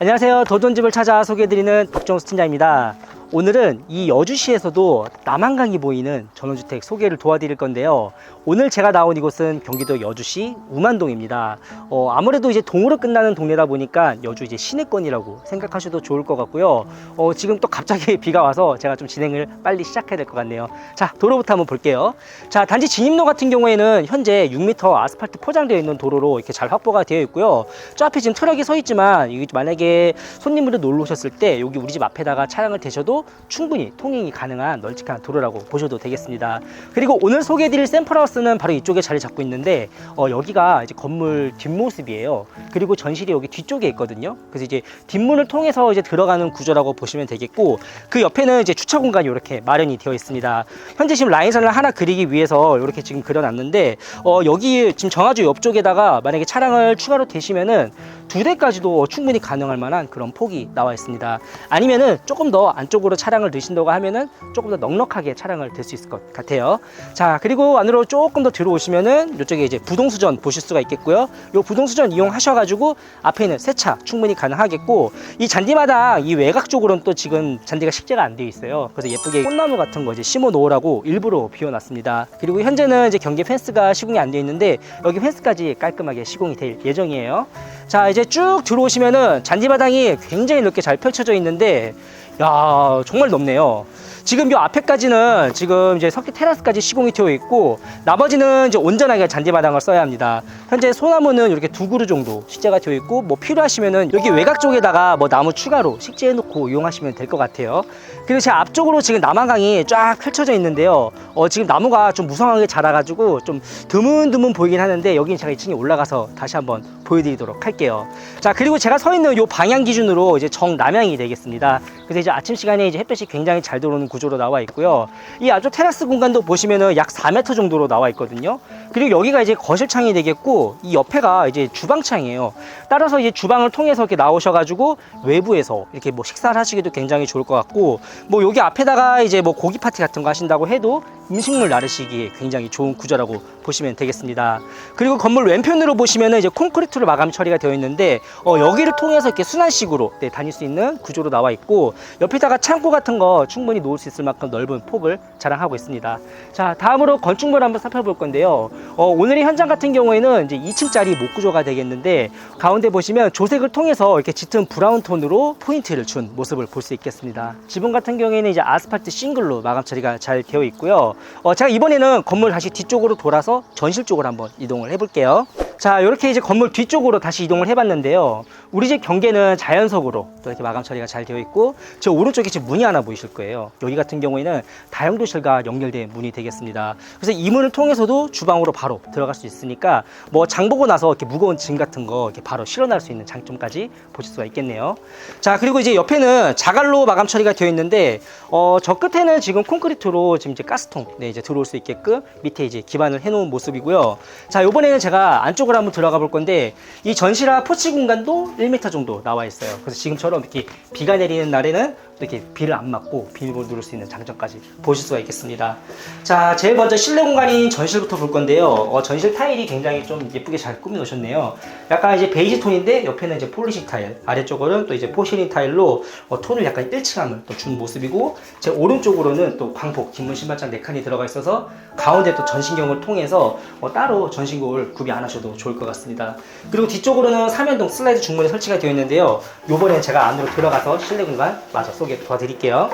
안녕하세요. 도전집을 찾아 소개해드리는 박정수 팀장입니다. 오늘은 이 여주시에서도 남한강이 보이는 전원주택 소개를 도와드릴 건데요. 오늘 제가 나온 이곳은 경기도 여주시 우만동입니다. 어, 아무래도 이제 동으로 끝나는 동네다 보니까 여주 이제 시내권이라고 생각하셔도 좋을 것 같고요. 어, 지금 또 갑자기 비가 와서 제가 좀 진행을 빨리 시작해야 될 것 같네요. 자, 도로부터 한번 볼게요. 자, 단지 진입로 같은 경우에는 현재 6m 아스팔트 포장되어 있는 도로로 이렇게 잘 확보가 되어 있고요. 저 앞에 지금 트럭이 서 있지만 만약에 손님으로 놀러 오셨을 때 여기 우리 집 앞에다가 차량을 대셔도 충분히 통행이 가능한 널찍한 도로라고 보셔도 되겠습니다. 그리고 오늘 소개해드릴 샘플하우스는 바로 이쪽에 자리 잡고 있는데 어, 여기가 이제 건물 뒷모습이에요. 그리고 전실이 여기 뒤쪽에 있거든요. 그래서 이제 뒷문을 통해서 이제 들어가는 구조라고 보시면 되겠고 그 옆에는 이제 주차 공간이 이렇게 마련이 되어 있습니다. 현재 지금 라인선을 하나 그리기 위해서 이렇게 지금 그려놨는데 어, 여기 지금 정화조 옆쪽에다가 만약에 차량을 추가로 대시면은 두 대까지도 충분히 가능할 만한 그런 폭이 나와 있습니다. 아니면은 조금 더 안쪽으로 차량을 넣으신다고 하면은 조금 더 넉넉하게 차량을 댈 수 있을 것 같아요. 자, 그리고 안으로 조금 더 들어오시면은 이쪽에 이제 부동수전 보실 수가 있겠고요. 이 부동수전 이용하셔가지고 앞에 있는 세차 충분히 가능하겠고 이 잔디마당 이 외곽 쪽으로는 또 지금 잔디가 식재가 안 되어 있어요. 그래서 예쁘게 꽃나무 같은 거 이제 심어 놓으라고 일부러 비워놨습니다. 그리고 현재는 이제 경계 펜스가 시공이 안 되어 있는데 여기 펜스까지 깔끔하게 시공이 될 예정이에요. 자 이제 쭉 들어오시면은 잔디마당이 굉장히 넓게 잘 펼쳐져 있는데 야 정말 넓네요. 지금 이 앞에까지는 지금 이제 석기 테라스까지 시공이 되어 있고 나머지는 이제 온전하게 잔디마당을 써야 합니다. 현재 소나무는 이렇게 두 그루 정도 식재가 되어 있고 뭐 필요하시면은 여기 외곽 쪽에다가 뭐 나무 추가로 식재해 놓고 이용하시면 될 것 같아요. 그리고 제 앞쪽으로 지금 남한강이 쫙 펼쳐져 있는데요. 어, 지금 나무가 좀 무성하게 자라가지고 좀 드문드문 보이긴 하는데 여기는 제가 2층에 올라가서 다시 한번 보여드리도록 할게요. 자 그리고 제가 서 있는 이 방향 기준으로 이제 정남향이 되겠습니다. 그래서 이제 아침 시간에 이제 햇볕이 굉장히 잘 들어오는 구조로 나와 있고요. 이 앞쪽 테라스 공간도 보시면은 약 4m 정도로 나와 있거든요. 그리고 여기가 이제 거실창이 되겠고 이 옆에가 이제 주방창이에요. 따라서 이제 주방을 통해서 이렇게 나오셔가지고 외부에서 이렇게 뭐 식사를 하시기도 굉장히 좋을 것 같고 뭐 여기 앞에다가 이제 뭐 고기 파티 같은 거 하신다고 해도 음식물 나르시기에 굉장히 좋은 구조라고 보시면 되겠습니다. 그리고 건물 왼편으로 보시면은 이제 콘크리트로 마감 처리가 되어 있는데 어, 여기를 통해서 이렇게 순환식으로 네, 다닐 수 있는 구조로 나와 있고 옆에다가 창고 같은 거 충분히 놓을 수 있을 만큼 넓은 폭을 자랑하고 있습니다. 자 다음으로 건축물 한번 살펴볼 건데요. 어, 오늘의 현장 같은 경우에는 이제 2층짜리 목 구조가 되겠는데 가운데 보시면 조색을 통해서 이렇게 짙은 브라운 톤으로 포인트를 준 모습을 볼 수 있겠습니다. 지붕 같은 경우에는 이제 아스팔트 싱글로 마감 처리가 잘 되어 있고요. 어, 제가 이번에는 건물 다시 뒤쪽으로 돌아서 전실 쪽으로 한번 이동을 해볼게요. 자, 이렇게 이제 건물 뒤쪽으로 다시 이동을 해봤는데요. 우리 집 경계는 자연석으로 또 이렇게 마감 처리가 잘 되어 있고, 저 오른쪽에 지금 문이 하나 보이실 거예요. 여기 같은 경우에는 다용도실과 연결된 문이 되겠습니다. 그래서 이 문을 통해서도 주방으로 바로 들어갈 수 있으니까, 뭐 장 보고 나서 이렇게 무거운 짐 같은 거 이렇게 바로 실어날 수 있는 장점까지 보실 수가 있겠네요. 자, 그리고 이제 옆에는 자갈로 마감 처리가 되어 있는데, 어, 저 끝에는 지금 콘크리트로 지금 이제 가스통, 네, 이제 들어올 수 있게끔 밑에 이제 기반을 해놓은 모습이고요. 자, 요번에는 제가 안쪽 으로 한번 들어가 볼 건데, 이 전실화 포치 공간도 1m 정도 나와 있어요. 그래서 지금처럼 이렇게 비가 내리는 날에는 또 이렇게 비를 안 맞고 비닐을 누를 수 있는 장점까지 보실 수가 있겠습니다. 자, 제일 먼저 실내 공간인 전실부터 볼 건데요. 어, 전실 타일이 굉장히 좀 예쁘게 잘 꾸며 놓으셨네요. 약간 이제 베이지 톤인데 옆에는 이제 폴리식 타일, 아래쪽으로는 또 이제 포시린 타일로 어, 톤을 약간 일치감을 또 준 모습이고 제 오른쪽으로는 또 광폭 긴문 신발장 4칸이 들어가 있어서 가운데 또 전신경을 통해서 어, 따로 전신곡을 구비 안 하셔도 좋을 것 같습니다. 그리고 뒤쪽으로는 삼연동 슬라이드 중문이 설치가 되어 있는데요. 요번에 제가 안으로 들어가서 실내 공간 마저 소개 도와드릴게요.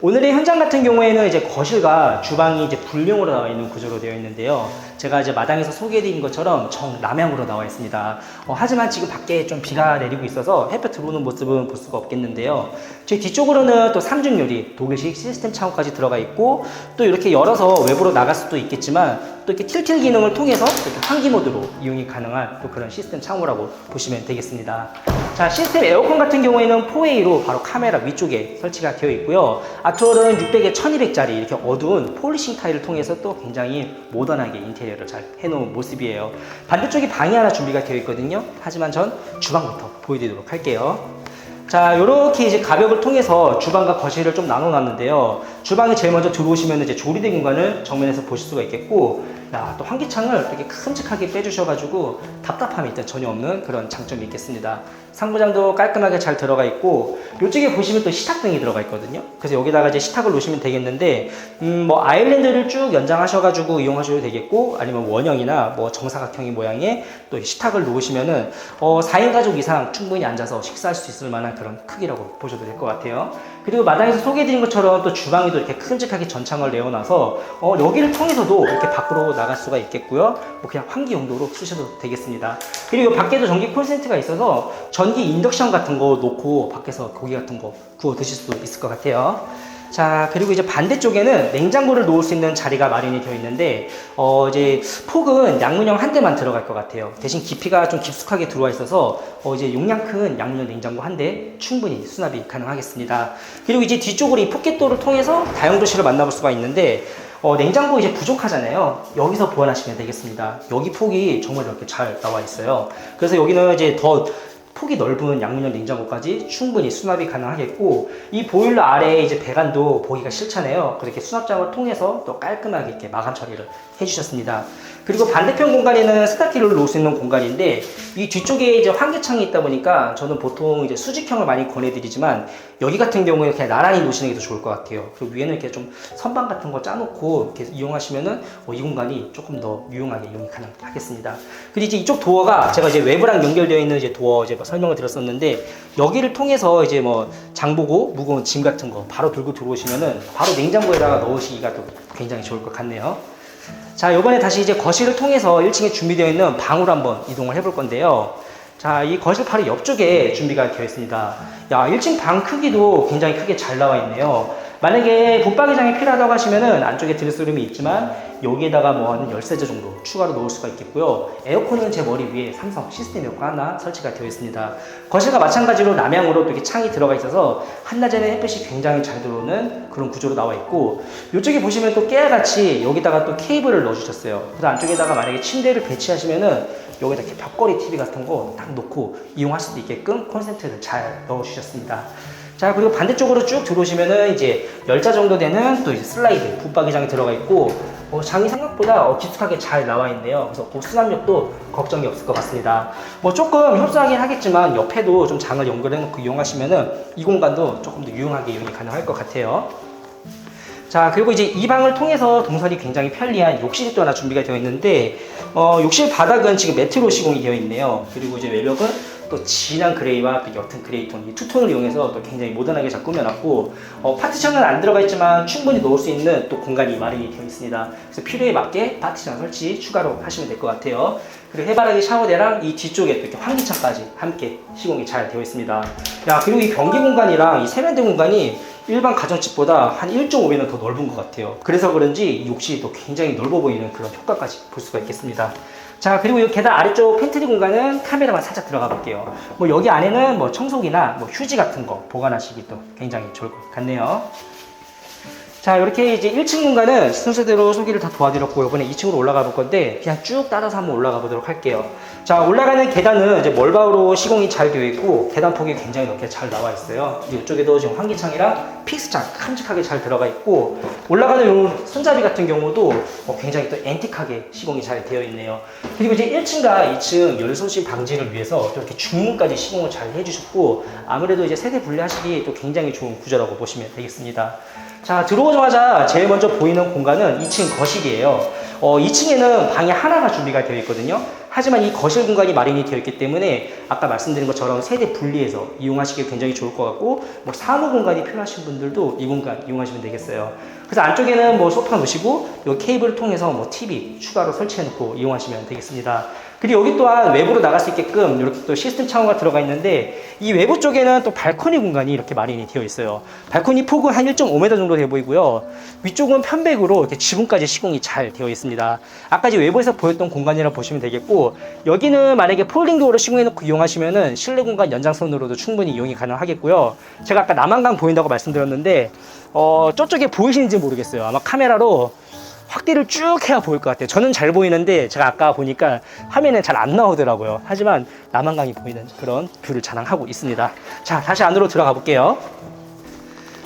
오늘의 현장 같은 경우에는 이제 거실과 주방이 이제 불명으로 나와 있는 구조로 되어 있는데요. 제가 이제 마당에서 소개해드린 것처럼 정남향으로 나와 있습니다. 어, 하지만 지금 밖에 좀 비가 내리고 있어서 햇볕 들어오는 모습은 볼 수가 없겠는데요. 제 뒤쪽으로는 또 삼중유리 독일식 시스템 창호까지 들어가 있고 또 이렇게 열어서 외부로 나갈 수도 있겠지만 또 이렇게 틸틸 기능을 통해서 이렇게 환기 모드로 이용이 가능한 또 그런 시스템 창호라고 보시면 되겠습니다. 자, 시스템 에어컨 같은 경우에는 4A로 바로 카메라 위쪽에 설치가 되어 있고요. 아트월은 600에 1200짜리 이렇게 어두운 폴리싱 타일을 통해서 또 굉장히 모던하게 인테리어 를 잘 해놓은 모습이에요. 반대쪽에 방이 하나 준비가 되어 있거든요. 하지만 전 주방부터 보여드리도록 할게요. 자, 이렇게 이제 가벽을 통해서 주방과 거실을 좀 나눠 놨는데요. 주방에 제일 먼저 들어오시면 이제 조리대 공간을 정면에서 보실 수가 있겠고, 야, 또 환기창을 이렇게 큼직하게 빼주셔가지고 답답함이 일단 전혀 없는 그런 장점이 있겠습니다. 상부장도 깔끔하게 잘 들어가 있고 이쪽에 보시면 또 식탁등이 들어가 있거든요. 그래서 여기다가 이제 식탁을 놓으시면 되겠는데 음, 뭐 아일랜드를 쭉 연장하셔가지고 이용하셔도 되겠고 아니면 원형이나 뭐 정사각형의 모양의 또 식탁을 놓으시면은 어, 4인 가족 이상 충분히 앉아서 식사할 수 있을 만한 그런 크기라고 보셔도 될 것 같아요. 그리고 마당에서 소개해드린 것처럼 또 주방에도 이렇게 큼직하게 전창을 내어놔서 어, 여기를 통해서도 이렇게 밖으로 나갈 수가 있겠고요. 뭐 그냥 환기 용도로 쓰셔도 되겠습니다. 그리고 밖에도 전기 콘센트가 있어서 전기 인덕션 같은 거 놓고 밖에서 고기 같은 거 구워 드실 수도 있을 것 같아요. 자 그리고 이제 반대쪽에는 냉장고를 놓을 수 있는 자리가 마련이 되어 있는데 어 이제 폭은 양문형 한 대만 들어갈 것 같아요 대신 깊이가 좀 깊숙하게 들어와 있어서 어 이제 용량 큰 양문형 냉장고 한 대 충분히 수납이 가능하겠습니다 그리고 이제 뒤쪽으로 이 포켓도어를 통해서 다용도실을 만나볼 수가 있는데 어, 냉장고 이제 부족하잖아요. 여기서 보완하시면 되겠습니다. 여기 폭이 정말 이렇게 잘 나와 있어요. 그래서 여기는 이제 더 폭이 넓은 양문형 냉장고까지 충분히 수납이 가능하겠고 이 보일러 아래에 이제 배관도 보기가 싫잖아요. 그렇게 수납장을 통해서 또 깔끔하게 이렇게 마감 처리를 해주셨습니다. 그리고 반대편 공간에는 스타키를 놓을 수 있는 공간인데 이 뒤쪽에 이제 환기창이 있다 보니까 저는 보통 이제 수직형을 많이 권해드리지만 여기 같은 경우에 그냥 나란히 놓으시는 게 더 좋을 것 같아요. 그리고 위에는 이렇게 좀 선반 같은 거 짜놓고 이렇게 이용하시면은 어, 이 공간이 조금 더 유용하게 이용이 가능하겠습니다. 그리고 이제 이쪽 도어가 제가 이제 외부랑 연결되어 있는 이제 도어 이제 뭐 설명을 드렸었는데 여기를 통해서 이제 뭐 장보고 무거운 짐 같은 거 바로 들고 들어오시면은 바로 냉장고에다가 넣으시기가 또 굉장히 좋을 것 같네요. 자, 이번에 다시 이제 거실을 통해서 1층에 준비되어 있는 방으로 한번 이동을 해볼 건데요. 자, 이 거실 바로 옆쪽에 준비가 되어 있습니다. 야, 1층 방 크기도 굉장히 크게 잘 나와 있네요. 만약에 붙박이장이 필요하다고 하시면은 안쪽에 드레스룸이 있지만 여기에다가 뭐 한 13제 정도 추가로 넣을 수가 있겠고요. 에어컨은 제 머리 위에 삼성 시스템 에어컨 하나 설치가 되어 있습니다. 거실과 마찬가지로 남향으로 또 이렇게 창이 들어가 있어서 한낮에는 햇빛이 굉장히 잘 들어오는 그런 구조로 나와 있고 이쪽에 보시면 또 깨알같이 여기다가 또 케이블을 넣어주셨어요. 그래서 안쪽에다가 만약에 침대를 배치하시면은 여기다 이렇게 벽걸이 TV 같은 거 딱 놓고 이용할 수도 있게끔 콘센트를 잘 넣어주셨습니다. 자 그리고 반대쪽으로 쭉 들어오시면은 이제 열자 정도 되는 또 이제 슬라이드 붙박이장이 들어가 있고 어, 장이 생각보다 어, 깊숙하게 잘 나와 있네요. 그래서 그 수납력도 걱정이 없을 것 같습니다. 뭐 조금 협소하긴 하겠지만 옆에도 좀 장을 연결해 놓고 이용하시면은 이 공간도 조금 더 유용하게 이용이 가능할 것 같아요. 자 그리고 이제 이 방을 통해서 동선이 굉장히 편리한 욕실이 또 하나 준비가 되어 있는데 어, 욕실 바닥은 지금 매트로 시공이 되어 있네요 그리고 이제 외벽은 또 진한 그레이와 또 옅은 그레이 톤, 이 투톤을 이용해서 또 굉장히 모던하게 잘 꾸며놨고 어, 파티션은 안 들어가 있지만 충분히 놓을 수 있는 또 공간이 마련이 되어 있습니다 그래서 필요에 맞게 파티션 설치 추가로 하시면 될 것 같아요 그리고 해바라기 샤워대랑 이 뒤쪽에 또 이렇게 환기창까지 함께 시공이 잘 되어 있습니다 야 그리고 이 변기 공간이랑 이 세면대 공간이 일반 가정집보다 한 1.5배는 더 넓은 것 같아요. 그래서 그런지 이 욕실이 또 굉장히 넓어 보이는 그런 효과까지 볼 수가 있겠습니다. 자, 그리고 이 계단 아래쪽 팬트리 공간은 카메라만 살짝 들어가 볼게요. 뭐 여기 안에는 뭐 청소기나 뭐 휴지 같은 거 보관하시기도 굉장히 좋을 것 같네요. 자, 이렇게 이제 1층 공간은 순서대로 소개를 다 도와드렸고, 이번에 2층으로 올라가 볼 건데, 그냥 쭉 따라서 한번 올라가 보도록 할게요. 자, 올라가는 계단은 이제 멀바우로 시공이 잘 되어 있고, 계단 폭이 굉장히 넓게 잘 나와 있어요. 이쪽에도 지금 환기창이랑 픽스창 큼직하게 잘 들어가 있고, 올라가는 요 손잡이 같은 경우도 어, 굉장히 또 앤틱하게 시공이 잘 되어 있네요. 그리고 이제 1층과 2층 열손실 방지를 위해서 또 이렇게 중문까지 시공을 잘 해주셨고, 아무래도 이제 세대 분리하시기 또 굉장히 좋은 구조라고 보시면 되겠습니다. 자 들어오자마자 제일 먼저 보이는 공간은 2층 거실이에요 어, 2층에는 방이 하나가 준비가 되어 있거든요 하지만 이 거실 공간이 마련이 되어 있기 때문에 아까 말씀드린 것처럼 세대 분리해서 이용하시기 굉장히 좋을 것 같고 뭐 사무 공간이 필요하신 분들도 이 공간 이용하시면 되겠어요. 그래서 안쪽에는 뭐 소파 놓으시고 이 케이블을 통해서 뭐 TV 추가로 설치해 놓고 이용하시면 되겠습니다 그리고 여기 또한 외부로 나갈 수 있게끔 이렇게 또 시스템 창호가 들어가 있는데 이 외부 쪽에는 또 발코니 공간이 이렇게 마련이 되어 있어요. 발코니 폭은 한 1.5m 정도 돼 보이고요. 위쪽은 편백으로 이렇게 지붕까지 시공이 잘 되어 있습니다. 아까 외부에서 보였던 공간이라 보시면 되겠고 여기는 만약에 폴딩 도어로 시공해 놓고 이용하시면은 실내 공간 연장선으로도 충분히 이용이 가능하겠고요. 제가 아까 남한강 보인다고 말씀드렸는데 어, 저쪽에 보이시는지 모르겠어요. 아마 카메라로 확대를 쭉 해야 보일 것 같아요. 저는 잘 보이는데 제가 아까 보니까 화면에 잘 안 나오더라고요. 하지만 남한강이 보이는 그런 뷰를 자랑하고 있습니다. 자, 다시 안으로 들어가 볼게요.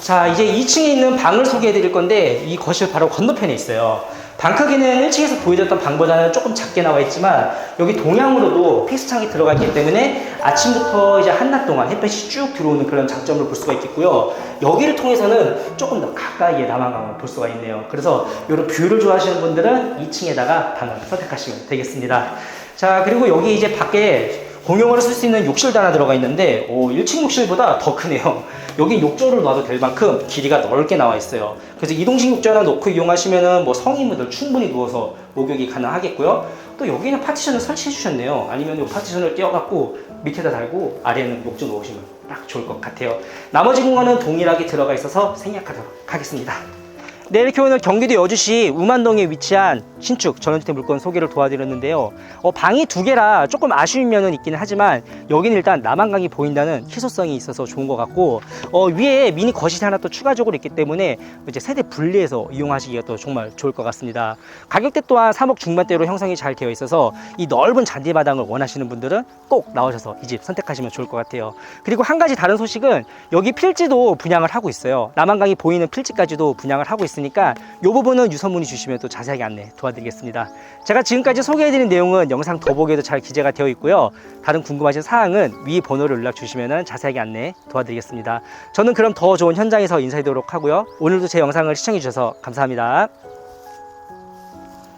자, 이제 2층에 있는 방을 소개해 드릴 건데 이 거실 바로 건너편에 있어요. 방 크기는 1층에서 보여줬던 방보다는 조금 작게 나와 있지만 여기 동향으로도 픽스창이 들어가 있기 때문에 아침부터 이제 한낮 동안 햇볕이 쭉 들어오는 그런 장점을 볼 수가 있겠고요. 여기를 통해서는 조금 더 가까이에 남한강을 볼 수가 있네요. 그래서 이런 뷰를 좋아하시는 분들은 2층에다가 방을 선택하시면 되겠습니다. 자, 그리고 여기 이제 밖에 공용으로 쓸 수 있는 욕실도 하나 들어가 있는데 오, 1층 욕실보다 더 크네요. 여기 욕조를 놔도 될 만큼 길이가 넓게 나와 있어요. 그래서 이동식 욕조 하나 놓고 이용하시면은 뭐 성인분들 충분히 누워서 목욕이 가능하겠고요. 또 여기는 파티션을 설치해 주셨네요. 아니면 이 파티션을 띄워갖고 밑에다 달고 아래에는 욕조 놓으시면 딱 좋을 것 같아요. 나머지 공간은 동일하게 들어가 있어서 생략하도록 하겠습니다. 네, 이렇게 오늘 경기도 여주시 우만동에 위치한 신축 전원주택 물건 소개를 도와드렸는데요. 어, 방이 두 개라 조금 아쉬운 면은 있기는 하지만 여기는 일단 남한강이 보인다는 희소성이 있어서 좋은 것 같고 어, 위에 미니 거실이 하나 또 추가적으로 있기 때문에 이제 세대 분리해서 이용하시기가 또 정말 좋을 것 같습니다. 가격대 또한 3억 중반대로 형성이 잘 되어 있어서 이 넓은 잔디마당을 원하시는 분들은 꼭 나오셔서 이 집 선택하시면 좋을 것 같아요. 그리고 한 가지 다른 소식은 여기 필지도 분양을 하고 있어요. 남한강이 보이는 필지까지도 분양을 하고 있 으니까 이 부분은 유선문의 주시면 또 자세하게 안내 도와드리겠습니다. 제가 지금까지 소개해드린 내용은 영상 더보기에도 잘 기재가 되어 있고요. 다른 궁금하신 사항은 위 번호로 연락 주시면 자세하게 안내 도와드리겠습니다. 저는 그럼 더 좋은 현장에서 인사드리도록 하고요. 오늘도 제 영상을 시청해 주셔서 감사합니다.